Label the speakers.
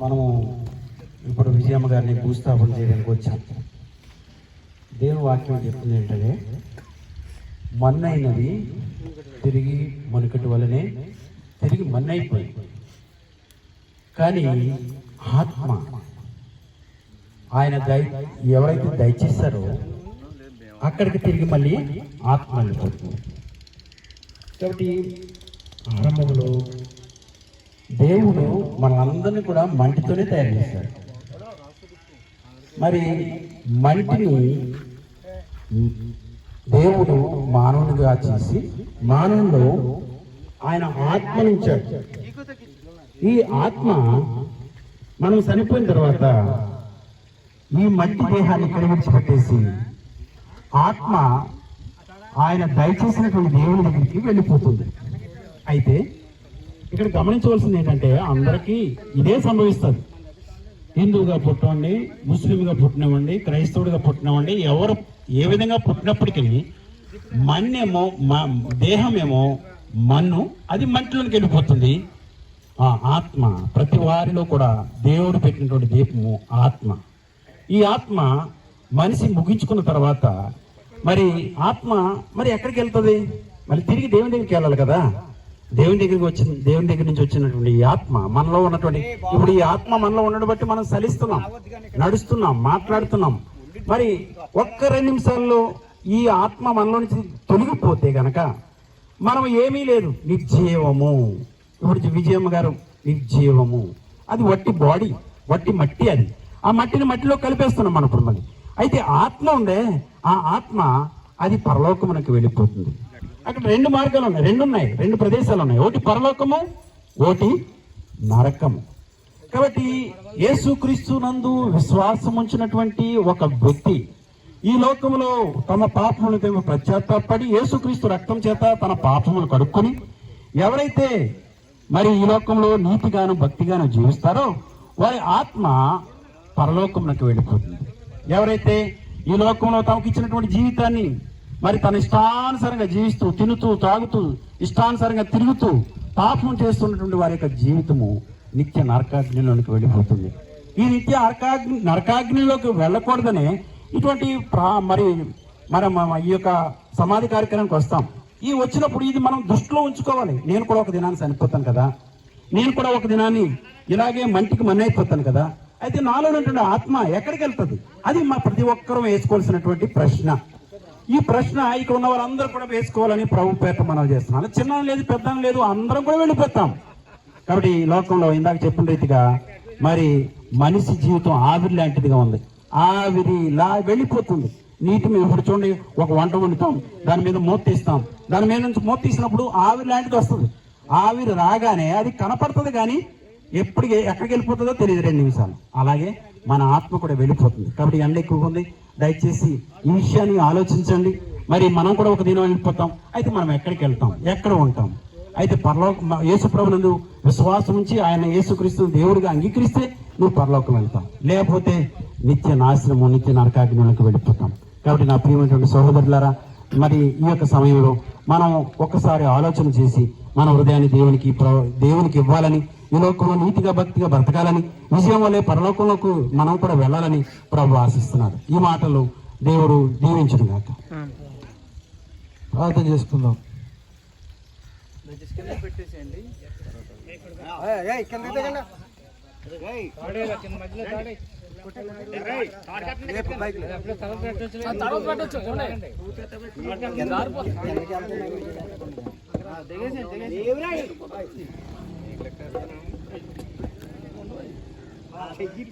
Speaker 1: మనము ఇప్పుడు విజయమ్మ గారిని భూస్థాపన చేయడానికి వచ్చాం. దేవుని వాక్యం చెప్తుంది ఏంటంటే మన్నైనది తిరిగి మునుకటి వలనే తిరిగి మన్నైపోయి. కానీ ఆత్మ ఆయన దయ ఎవరైతే దయచేస్తారో అక్కడికి తిరిగి మళ్ళీ ఆత్మ వెళ్ళిపోతుంది. కాబట్టి ఆరంభంలో దేవుడు మనందరినీ కూడా మంటితోనే తయారు చేశాడు. మరి మంటిని దేవుడు మానవునిగా చేసి మానవుడు ఆయన ఆత్మనించాడు ఈ ఆత్మ మనం చనిపోయిన తర్వాత ఈ మట్టి దేహాన్ని ఇక్కడ విడిచిపెట్టేసి ఆత్మ ఆయన దయచేసినటువంటి దేవుని దగ్గరికి వెళ్ళిపోతుంది. అయితే ఇక్కడ గమనించవలసింది ఏంటంటే అందరికీ ఇదే సంభవిస్తుంది. హిందువుగా పుట్టవండి ముస్లింగా పుట్టినవ్వండి క్రైస్తవుడిగా పుట్టినవ్వండి ఎవరు ఏ విధంగా పుట్టినప్పటికీ మన్నేమో మ- దేహమేమో మన్ను అది మంటలోకి వెళ్ళిపోతుంది. ఆ ఆత్మ ప్రతి వారిలో కూడా దేవుడు పెట్టినటువంటి దీపము ఆత్మ. ఈ ఆత్మ మనిషి ముగించుకున్న తర్వాత మరి ఆత్మ మరి ఎక్కడికి వెళ్తుంది? మళ్ళీ తిరిగి దేవుని దగ్గరికి వెళ్ళాలి కదా? దేవుని దగ్గరికి వచ్చిన దేవుని దగ్గర నుంచి వచ్చినటువంటి ఈ ఆత్మ మనలో ఉన్నటువంటి ఇప్పుడు ఈ ఆత్మ మనలో ఉండడం బట్టి మనం సలిస్తున్నాం నడుస్తున్నాం మాట్లాడుతున్నాం. మరి ఒక్క రెండు నిమిషాల్లో ఈ ఆత్మ మనలో నుంచి తొలగిపోతే గనక మనం ఏమీ లేదు నిర్జీవము. ఇప్పుడు విజయమ్మ గారు నిర్జీవము. అది వట్టి బాడీ వట్టి మట్టి అది. ఆ మట్టిని మట్టిలో కలిపేస్తున్నాం మనం ఇప్పుడు మళ్ళీ. అయితే ఆత్మ ఉందే ఆ ఆత్మ అది పరలోకమునకు వెళ్ళిపోతుంది. అక్కడ రెండు మార్గాలు ఉన్నాయి. రెండు ఉన్నాయి. రెండు ప్రదేశాలు ఉన్నాయి. ఒకటి పరలోకము ఒకటి నరకము. కాబట్టి యేసుక్రీస్తు నందు విశ్వాసం ఉంచినటువంటి ఒక వ్యక్తి ఈ లోకములో తమ పాపములు తమ పశ్చాత్తాపడి యేసుక్రీస్తు రక్తం చేత తన పాపములు కడుక్కొని ఎవరైతే మరి ఈ లోకంలో నీతిగాను భక్తిగాను జీవిస్తారో వారి ఆత్మ పరలోకమునకు వెళ్ళిపోతుంది. ఎవరైతే ఈ లోకంలో తమకు ఇచ్చినటువంటి జీవితాన్ని మరి తన ఇష్టానుసారంగా జీవిస్తూ తినుతూ తాగుతూ ఇష్టానుసారంగా తిరుగుతూ పాపం చేస్తున్నటువంటి వారి యొక్క జీవితము నిత్య నరకాగ్నిలోనికి వెళ్ళిపోతుంది. ఈ నిత్య నరకాగ్ని నరకాగ్నిలోకి వెళ్ళకూడదనే ఇటువంటి ప్రా మరి మనం ఈ యొక్క సమాధి కార్యక్రమానికి వస్తాం. ఈ వచ్చినప్పుడు ఇది మనం దృష్టిలో ఉంచుకోవాలి. నేను కూడా ఒక దినాన్ని చనిపోతాను కదా. నేను కూడా ఒక దినాన్ని ఇలాగే మంటికి మన్నైపోతాను కదా. అయితే నాలో ఉన్నటువంటి ఆత్మ ఎక్కడికి వెళ్తుంది? అది మా ప్రతి ఒక్కరూ వేసుకోవాల్సినటువంటి ప్రశ్న. ఈ ప్రశ్న ఇక్కడ ఉన్న వాళ్ళందరూ కూడా వేసుకోవాలని ప్రభు పేట మనం చేస్తున్నాం చిన్న లేదు పెద్ద లేదు అందరం కూడా వెళ్ళిపోతాం. కాబట్టి ఈ లోకంలో ఇందాక చెప్పిన రీతిగా మరి మనిషి జీవితం ఆవిరి లాంటిదిగా ఉంది. ఆవిరి లా వెళ్ళిపోతుంది. నీటి మీద ఇప్పుడు చూడండి ఒక వంట వండుతాం దాని మీద మూతీస్తాం దాని మీద నుంచి మూతీసినప్పుడు ఆవిరి లాంటిది వస్తుంది. ఆవిరి రాగానే అది కనపడుతుంది కానీ ఎప్పుడు ఎక్కడికి వెళ్ళిపోతుందో తెలియదు రెండు నిమిషాలు. అలాగే మన ఆత్మ కూడా వెళ్ళిపోతుంది. కాబట్టి ఎండ ఎక్కువగా ఉంది. దయచేసి ఈ విషయాన్ని ఆలోచించండి. మరి మనం కూడా ఒక దినం వెళ్ళిపోతాం. అయితే మనం ఎక్కడికి వెళ్తాం? ఎక్కడ ఉంటాం? అయితే పరలోక యేసు ప్రభునందు విశ్వాసం ఉంచి ఆయన యేసుక్రీస్తుని దేవుడిగా అంగీకరిస్తే నువ్వు పరలోకం వెళ్తాం లేకపోతే నిత్య నాశనము నిత్య నరకాగ్నిలోకి వెళ్ళిపోతాం. కాబట్టి నా ప్రియమైనటువంటి సహోదరులారా మరి ఈ యొక్క సమయంలో మనం ఒక్కసారి ఆలోచన చేసి మన హృదయాన్ని దేవునికి ప్ర- దేవునికి ఇవ్వాలని ఈ లోకంలో నీతిగా భక్తిగా బ్రతకాలని విజయం వల్లే పరలోకంలోకి మనం కూడా వెళ్ళాలని ప్రభు ఆశిస్తున్నారు ఈ మాటలు దేవుడు దీవించను గాక
Speaker 2: ప్రార్థన చేసుకుందాం. దిగేసి దిగేసి ใช้ยิ้ม